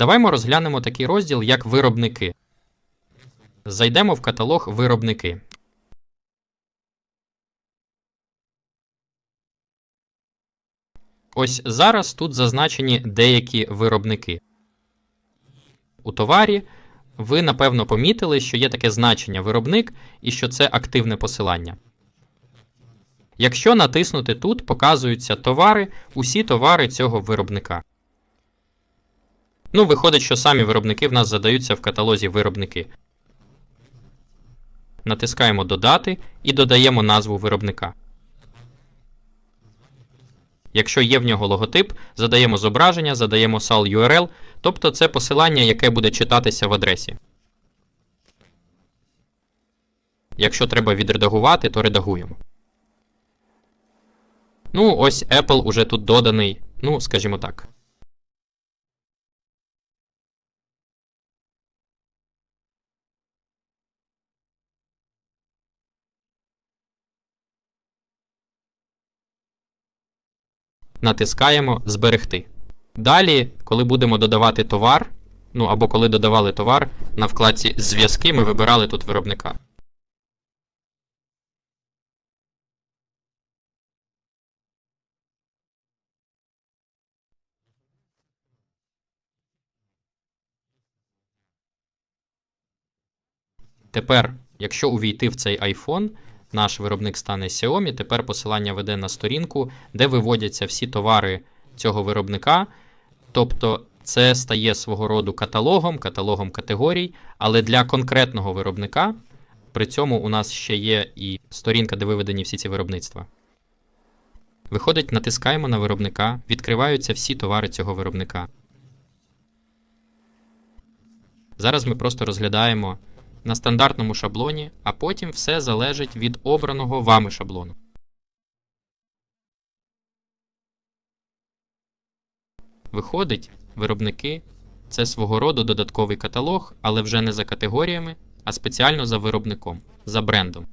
Даваймо розглянемо такий розділ, як виробники. Зайдемо в каталог Виробники. Ось зараз тут зазначені деякі виробники. У товарі ви напевно помітили, що є таке значення виробник і що це активне посилання. Якщо натиснути тут, показуються товари, усі товари цього виробника. Ну, виходить, що самі виробники в нас задаються в каталозі виробники. Натискаємо Додати і додаємо назву виробника. Якщо є в нього логотип, задаємо зображення, задаємо sal URL, тобто це посилання, яке буде читатися в адресі. Якщо треба відредагувати, то редагуємо. Ну, ось Apple уже тут доданий, ну, скажімо так. Натискаємо Зберегти. Далі, коли будемо додавати товар, ну або коли додавали товар, на вкладці Зв'язки ми вибирали тут виробника. Тепер, якщо увійти в цей iPhone, наш виробник стане Xiaomi. Тепер посилання веде на сторінку, де виводяться всі товари цього виробника. Тобто це стає свого роду каталогом, каталогом категорій, але для конкретного виробника при цьому у нас ще є і сторінка, де виведені всі ці виробництва. Виходить, натискаємо на виробника, відкриваються всі товари цього виробника. Зараз ми просто розглядаємо на стандартному шаблоні, а потім все залежить від обраного вами шаблону. Виходить, виробники це свого роду додатковий каталог, але вже не за категоріями, а спеціально за виробником, за брендом.